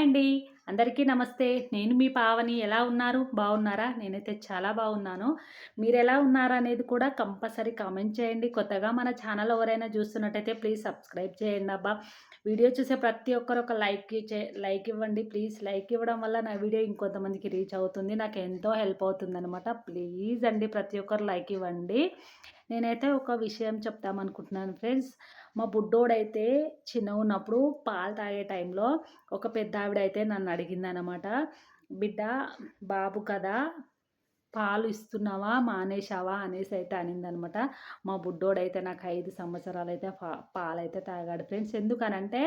Hi అండి. అందరికీ నమస్తే. నేను మీ పావని. ఎలా ఉన్నారు? బాగున్నారా? నేనైతే చాలా బాగున్నాను. మీరు ఎలా ఉన్నారా అనేది కూడా కంపల్సరీ కామెంట్ చేయండి. కొత్తగా మన ఛానల్ ఎవరైనా చూస్తున్నట్టయితే ప్లీజ్ సబ్స్క్రైబ్ చేయండి అబ్బా. వీడియో చూసే ప్రతి ఒక్కరు ఒక లైక్ చే లైక్ ఇవ్వండి. ప్లీజ్ లైక్ ఇవ్వడం వల్ల నా వీడియో ఇంకొంతమందికి రీచ్ అవుతుంది. నాకు ఎంతో హెల్ప్ అవుతుంది అనమాట ప్లీజ్ అండి ప్రతి ఒక్కరు లైక్ ఇవ్వండి. నేనైతే ఒక విషయం చెప్తామనుకుంటున్నాను ఫ్రెండ్స్. మా బుడ్డోడైతే చిన్న ఉన్నప్పుడు పాలు తాగే టైంలో ఒక పెద్ద ఆవిడ అయితే నన్ను అడిగిందనమాట బిడ్డ బాబు కదా పాలు ఇస్తున్నావా? మానేశావా? అనేసి అయితే అనిందనమాట. మా బుడ్డోడైతే నాకు ఐదు సంవత్సరాలు అయితే పా పాలైతే తాగాడు. ఫ్రెండ్స్ ఎందుకనంటే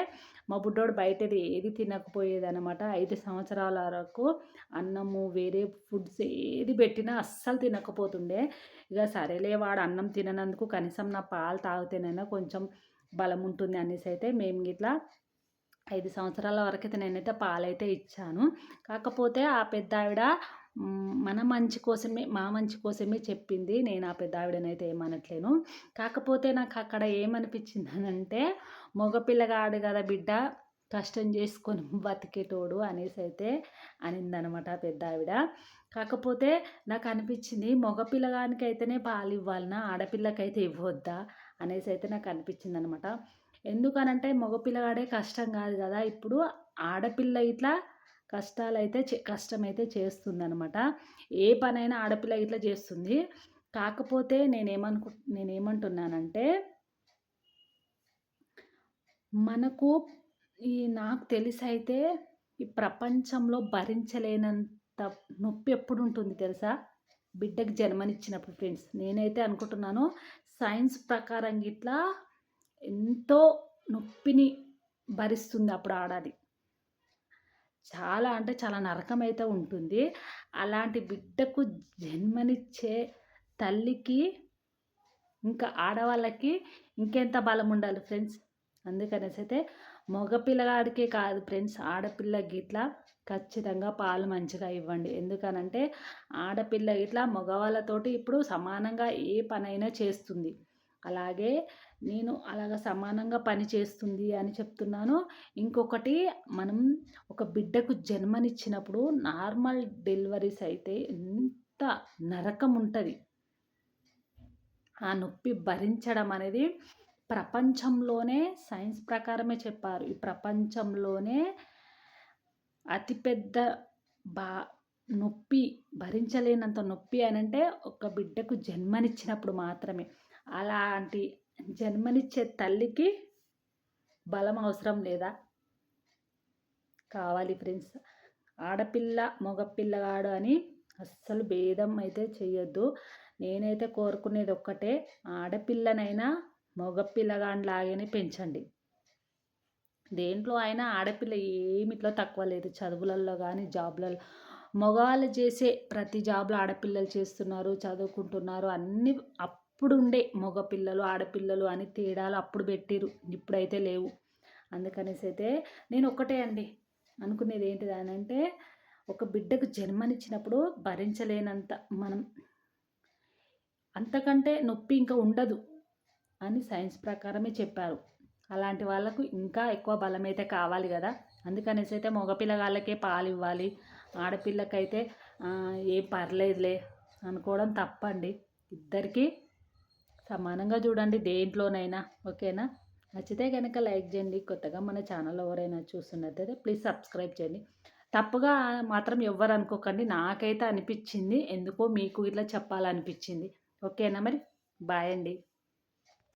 మా బుడ్డోడు బయటది ఏది తినకపోయేదనమాట. ఐదు సంవత్సరాల వరకు అన్నము వేరే ఫుడ్స్ ఏది పెట్టినా అస్సలు తినకపోతుండే. ఇక సరేలే వాడు అన్నం తిననందుకు కనీసం నా పాలు తాగితేనైనా కొంచెం బలం ఉంటుంది అనేసి అయితే మేము ఇట్లా ఐదు సంవత్సరాల వరకు అయితే నేనైతే పాలైతే ఇచ్చాను. కాకపోతే ఆ పెద్ద ఆవిడ మన మంచి కోసమే మా మంచి కోసమే చెప్పింది. నేను ఆ పెద్ద ఆవిడనైతే ఏమనట్లేను. కాకపోతే నాకు అక్కడ ఏమనిపించింది అంటే మగపిల్లగాడు కదా బిడ్డ కష్టం చేసుకొని బతికేటోడు అనేసి అయితే అనిందనమాట పెద్ద ఆవిడ కాకపోతే నాకు అనిపించింది మగపిల్లగానికి అయితేనే పాలు ఇవ్వాలనా ఆడపిల్లకైతే ఇవ్వద్దా అనేసి అయితే నాకు అనిపించింది అనమాట ఎందుకనంటే మగపిల్లగాడే కష్టం కాదు కదా. ఇప్పుడు ఆడపిల్ల ఇట్లా కష్టాలు అయితే కష్టమైతే చేస్తుంది ఏ పనైనా ఆడపిల్ల ఇట్లా చేస్తుంది. కాకపోతే నేనేమనుకు నేనేమంటున్నానంటే మనకు ఈ నాకు తెలిసి అయితే ఈ ప్రపంచంలో భరించలేనంత నొప్పి ఎప్పుడు ఉంటుంది తెలుసా? బిడ్డకి జన్మనిచ్చినప్పుడు ఫ్రెండ్స్. నేనైతే అనుకుంటున్నాను సైన్స్ ప్రకారం ఇట్లా ఎంతో నొప్పిని భరిస్తుంది అప్పుడు ఆడాలి చాలా అంటే చాలా నరకం అయితే ఉంటుంది. అలాంటి బిడ్డకు జన్మనిచ్చే తల్లికి ఇంకా ఆడవాళ్ళకి ఇంకెంత బలం ఉండాలి ఫ్రెండ్స్? అందుకనేసి అయితే మగపిల్లగాడికే కాదు ఫ్రెండ్స్ ఆడపిల్ల గిట్లా ఖచ్చితంగా పాలు మంచిగా ఇవ్వండి. ఎందుకనంటే ఆడపిల్ల ఇట్లా మగవాళ్ళతోటి ఇప్పుడు సమానంగా ఏ పనైనా చేస్తుంది. అలాగే నేను అలాగ సమానంగా పనిచేస్తుంది అని చెప్తున్నాను. ఇంకొకటి మనం ఒక బిడ్డకు జన్మనిచ్చినప్పుడు నార్మల్ డెలివరీస్ అయితే ఎంత నరకం ఉంటుంది. ఆ నొప్పి భరించడం అనేది ప్రపంచంలోనే సైన్స్ ప్రకారమే చెప్పారు. ఈ ప్రపంచంలోనే అతిపెద్ద బా నొప్పి భరించలేనంత నొప్పి అని అంటే ఒక బిడ్డకు జన్మనిచ్చినప్పుడు మాత్రమే. అలాంటి జన్మనిచ్చే తల్లికి బలం అవసరం లేదా? కావాలి ఫ్రెండ్స్. ఆడపిల్ల మగపిల్లగాడు అని అస్సలు భేదం అయితే చేయొద్దు నేనైతే కోరుకునేది ఒక్కటే ఆడపిల్లనైనా మగపిల్లగాడిలాగానే పెంచండి. దేంట్లో అయినా ఆడపిల్ల ఏమిట్లో తక్కువ లేదు. చదువులలో కానీ జాబ్లలో. మగవాళ్ళు చేసే ప్రతి జాబ్లో ఆడపిల్లలు చేస్తున్నారు చదువుకుంటున్నారు అన్నీ అప్పుడు ఉండే మగపిల్లలు ఆడపిల్లలు అని తేడాలు అప్పుడు పెట్టిరు ఇప్పుడైతే లేవు. అందుకనేసి అయితే నేను ఒక్కటే అండి. అనుకునేది ఏంటిది అని అంటే ఒక బిడ్డకు జన్మనిచ్చినప్పుడు భరించలేనంత మనం అంతకంటే నొప్పి ఇంకా ఉండదు అని సైన్స్ ప్రకారమే చెప్పారు. అలాంటి వాళ్ళకు ఇంకా ఎక్కువ బలం అయితే కావాలి కదా. అందుకనేసి అయితే మగపిల్లగాళ్ళకే పాలు ఇవ్వాలి ఆడపిల్లకైతే ఏం పర్లేదులే అనుకోవడం తప్పండి. ఇద్దరికీ సమానంగా చూడండి దేంట్లోనైనా ఓకేనా? నచ్చితే కనుక లైక్ చేయండి. కొత్తగా మన ఛానల్ ఎవరైనా చూస్తున్నట్టయితే ప్లీజ్ సబ్స్క్రైబ్ చేయండి. తప్పుగా మాత్రం ఎవ్వరు అనుకోకండి. నాకైతే అనిపించింది. ఎందుకో మీకు ఇట్లా చెప్పాలనిపించింది. ఓకేనా మరి? బాయ్ అండి.